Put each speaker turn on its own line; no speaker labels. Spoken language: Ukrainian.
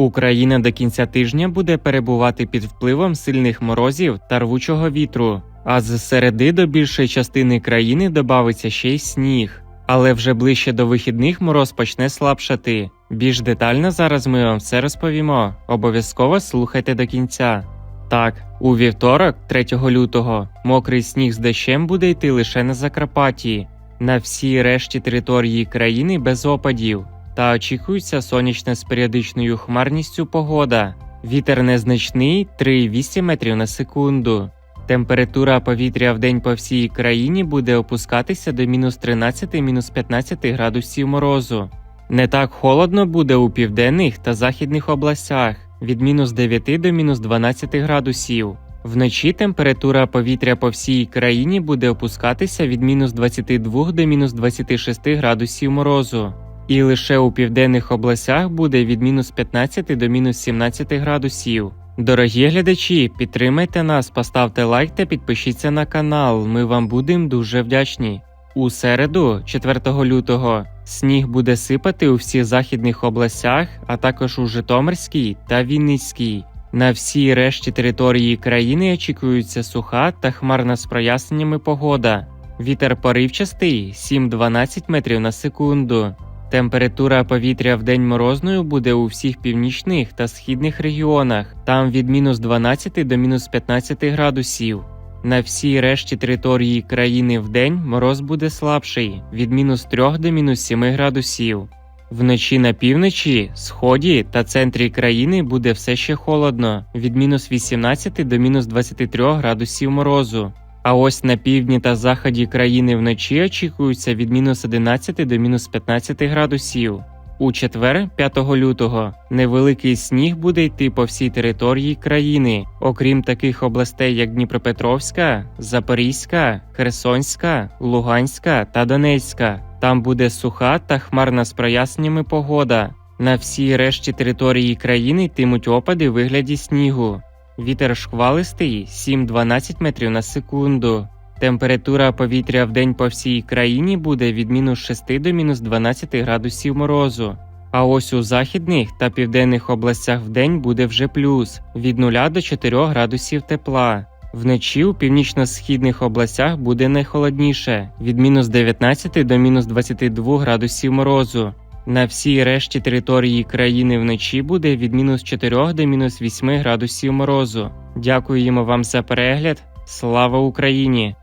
Україна до кінця тижня буде перебувати під впливом сильних морозів та рвучого вітру, а з середи до більшої частини країни добавиться ще й сніг. Але вже ближче до вихідних мороз почне слабшати. Більш детально зараз ми вам все розповімо. Обов'язково слухайте до кінця. Так, у вівторок, 3 лютого, мокрий сніг з дощем буде йти лише на Закарпатті, на всій решті території країни без опадів. Та очікується сонячна з періодичною хмарністю погода. Вітер незначний 3,8 метрів на секунду. Температура повітря в день по всій країні буде опускатися до мінус 13-15 градусів морозу. Не так холодно буде у південних та західних областях від мінус 9 до мінус 12 градусів. Вночі температура повітря по всій країні буде опускатися від мінус 22 до мінус 26 градусів морозу. І лише у південних областях буде від мінус 15 до мінус 17 градусів. Дорогі глядачі, підтримайте нас, поставте лайк та підпишіться на канал. Ми вам будемо дуже вдячні. У середу, 4 лютого, сніг буде сипати у всіх західних областях, а також у Житомирській та Вінницькій. На всій решті території країни очікується суха та хмарна з проясненнями погода. Вітер поривчастий 7-12 метрів на секунду. Температура повітря в день морозною буде у всіх північних та східних регіонах, там від мінус 12 до мінус 15 градусів. На всій решті території країни в день мороз буде слабший від мінус 3 до мінус 7 градусів. Вночі на півночі, сході та центрі країни буде все ще холодно від мінус 18 до мінус 23 градусів морозу. А ось на півдні та заході країни вночі очікується від мінус 11 до мінус 15 градусів. У четвер, 5 лютого, невеликий сніг буде йти по всій території країни, окрім таких областей, як Дніпропетровська, Запорізька, Херсонська, Луганська та Донецька. Там буде суха та хмарна з проясненнями погода. На всій решті території країни йтимуть опади вигляді снігу. Вітер шквалистий 7-12 метрів на секунду. Температура повітря в день по всій країні буде від мінус 6 до мінус 12 градусів морозу. А ось у західних та південних областях в день буде вже плюс від 0 до 4 градусів тепла. Вночі у північно-східних областях буде найхолодніше від мінус 19 до мінус 22 градусів морозу. На всій решті території країни вночі буде від мінус 4 до мінус 8 градусів морозу. Дякуємо вам за перегляд. Слава Україні!